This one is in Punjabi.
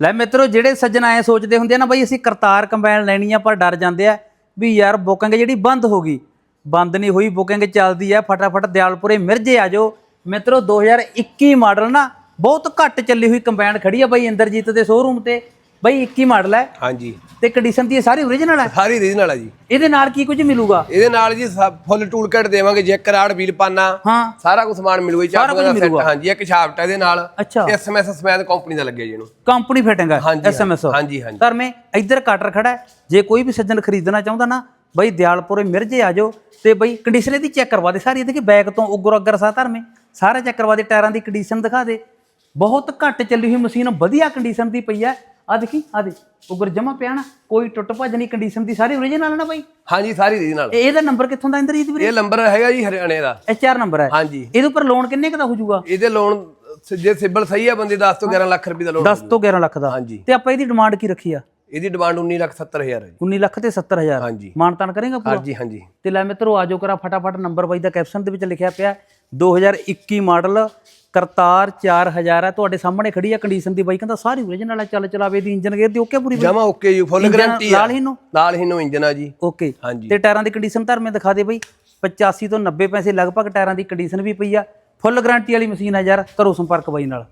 ਲੈ ਮਿੱਤਰੋ, ਜਿਹੜੇ ਸੱਜਣ ਆਏ ਸੋਚਦੇ ਹੁੰਦੇ ਆ ਨਾ ਬਈ ਅਸੀਂ ਕਰਤਾਰ ਕੰਬਾਈਨ ਲੈਣੀ ਆ ਪਰ ਡਰ ਜਾਂਦੇ ਆ ਵੀ ਯਾਰ ਬੁਕਿੰਗ ਜਿਹੜੀ ਬੰਦ ਹੋ ਗਈ। ਬੰਦ ਨਹੀਂ ਹੋਈ, ਬੁਕਿੰਗ ਚੱਲਦੀ ਆ, ਫਟਾਫਟ ਦਿਆਲਪੁਰੇ ਮਿਰਜੇ ਆ ਜਾਓ। ਮਿੱਤਰੋ 2021 ਮਾਡਲ ਨਾ ਬਹੁਤ ਘੱਟ ਚੱਲੀ ਹੋਈ ਕੰਬਾਈਨ ਖੜੀ ਆ ਬਈ ਇੰਦਰਜੀਤ ਦੇ ਸ਼ੋਰੂਮ ਤੇ। ਬਈ 21 ਮਾਡਲ ਹੈ। ਹਾਂਜੀ। ਤੇ ਕੰਡੀਸ਼ਨ ਦੀ ਇਹ ਸਾਰੀ ਓਰੀਜਨਲ ਹੈ? ਸਾਰੀ ਰੀਜਨਲ ਆ ਜੀ। ਇਹਦੇ ਨਾਲ ਕੀ ਕੁਝ ਮਿਲੂਗਾ? ਇਹਦੇ ਨਾਲ ਜੀ ਫੁੱਲ ਟੂਲ ਕਿਟ ਦੇਵਾਂਗੇ ਜੈਕ ਰਾੜ ਵੀਲ ਪਾਨਾ ਹਾਂ। ਸਾਰਾ ਕੁਝ ਸਮਾਨ ਮਿਲੂਗਾ ਜੀ ਸਾਰਾ ਕੁਝ ਦਾ ਸੈੱਟ ਮਿਲੂਗਾ। ਹਾਂਜੀ ਇੱਕ ਸ਼ਾਫਟ ਇਹਦੇ ਨਾਲ। ਅੱਛਾ। ਐਸਐਮਐਸ ਸਮੈਦ ਕੰਪਨੀ ਦਾ ਲੱਗਿਆ ਜੀ ਇਹਨੂੰ। ਕੰਪਨੀ ਫਿਟਿੰਗ ਹੈ ਹਾਂਜੀ, ਐਸਐਮਐਸ ਹਾਂਜੀ, ਹਾਂਜੀ। ਧਰਮੇ ਇੱਧਰ ਕਟਰ ਖੜਾ ਹੈ। ਜੇ ਕੋਈ ਵੀ ਸੱਜਣ ਖਰੀਦਣਾ ਚਾਹੁੰਦਾ ਨਾ ਬਈ ਦਿਆਲਪੁਰੇ ਮਿਰਜੇ ਆ ਜਾਓ ਤੇ ਬਈ ਕੰਡੀਸ਼ਨ ਇਹਦੀ ਚੈੱਕ ਕਰਵਾ ਦੇ। ਸਾਰੀ ਇਹਦੇ ਕਿ ਬੈਕ ਤੋਂ ਉਗਰ ਅਗਰ ਸਾ ਧਰਮੇ। ਸਾਰਾ ਚੈੱਕ ਕਰਵਾ ਦੇ ਟਾਇਰਾਂ ਦੀ ਕੰਡੀਸ਼ਨ ਦਿਖਾ ਦੇ। ਬਹੁਤ ਘੱਟ ਚੱਲੀ ਹੋਈ ਮਸ਼ੀਨ ਵਧੀਆ ਕੰਡੀਸ਼ਨ ਦੀ ਪਈ ਹੈ। ਆ ਦੇਖੀ ਆ ਦੇ ਉਗਰ ਜਮਾ ਪਿਆ ਨਾ ਕੋਈ ਟੁੱਟ ਭੱਜ ਨਹੀਂ ਕੰਡੀਸ਼ਨ ਦੀ ਸਾਰੀ ਓਰੀਜਨਲ ਨਾ ਬਈ? ਹਾਂਜੀ ਸਾਰੀ ਰੀਜਨਲ ਇਹ- ਇਹਦਾ ਨੰਬਰ ਕਿੱਥੋਂ ਦਾ ਇੰਦਰਜੀਤ ਵੀਰੇ? ਇਹ ਨੰਬਰ ਹੈਗਾ ਜੀ ਹਰਿਆਣੇ ਦਾ। ਐਚਆਰ ਨੰਬਰ ਹੈ। ਹਾਂਜੀ। ਇਹਦੇ ਉੱਪਰ ਲੋਨ ਕਿੰਨੇ ਕੁ ਦਾ ਹੋ ਜਾਊਗਾ? ਇਹਦੇ ਲੋਨ ਜੇ ਸਿਬਲ ਸਹੀ ਆ ਬੰਦੇ 10 ਤੋਂ 11 ਲੱਖ ਰੁਪਏ ਦਾ ਲੋਨ 10 ਤੋਂ 11 ਲੱਖ ਦਾ। ਹਾਂਜੀ। ਤੇ ਆਪਾਂ ਇਹਦੀ ਡਿਮਾਂਡ ਕੀ ਰੱਖੀ ਆ? ਇਹਦੀ ਡਿਮਾਂਡ 19 ਲੱਖ 70 ਹਜ਼ਾਰ ਹੈ ਜੀ। 19 ਲੱਖ ਤੇ 70000 ਹਾਂਜੀ। ਮਾਨਤਾਨ ਕਰੇਗਾ ਪੂਰਾ? ਹਾਂਜੀ ਹਾਂਜੀ। ਤੇ ਲੈ ਮਿੱਤਰੋ ਆਜੋ ਕਰਾ ਫਟਾਫਟ ਨੰਬਰ ਬਾਈ ਦਾ ਕੈਪਸ਼ਨ ਦੇ ਵਿੱਚ ਲਿਖਿਆ ਪਿਆ। 2021 ਮਾਡਲ ਕਰਤਾਰ 4000 ਹੈ ਤੁਹਾਡੇ ਸਾਹਮਣੇ ਖੜੀ ਹੈ ਕੰਡੀਸ਼ਨ ਦੀ ਬਾਈ ਕਹਿੰਦਾ ਸਾਰੀ ਓਰੀਜਨਲ ਹੈ ਚੱਲ ਚਲਾਵੇ ਦੀ ਇੰਜਨ ਗੇਅਰ ਦੀ ਓਕੇ ਪੂਰੀ ਜਮਾ ਓਕੇ ਜੀ ਫੁੱਲ ਗਾਰੰਟੀ ਆ। ਲਾਲ ਹੀ ਨੂੰ ਨਾਲ ਹੀ ਨੂੰ ਇੰਜਨ ਆ ਜੀ। ਓਕੇ ਤੇ ਟਾਇਰਾਂ ਦੀ ਕੰਡੀਸ਼ਨ ਧਰਮੇ ਦਿਖਾ ਦੇ ਬਾਈ 85 ਤੋਂ 90 ਪੈਸੇ ਲਗਭਗ ਟਾਇਰਾਂ ਦੀ ਕੰਡੀਸ਼ਨ ਵੀ ਪਈ ਆ ਫੁੱਲ ਗਾਰੰਟੀ ਵਾਲੀ ਮਸ਼ੀਨ ਹੈ ਯਾਰ ਕਰੋ ਸੰਪਰਕ ਬਾਈ ਨਾਲ।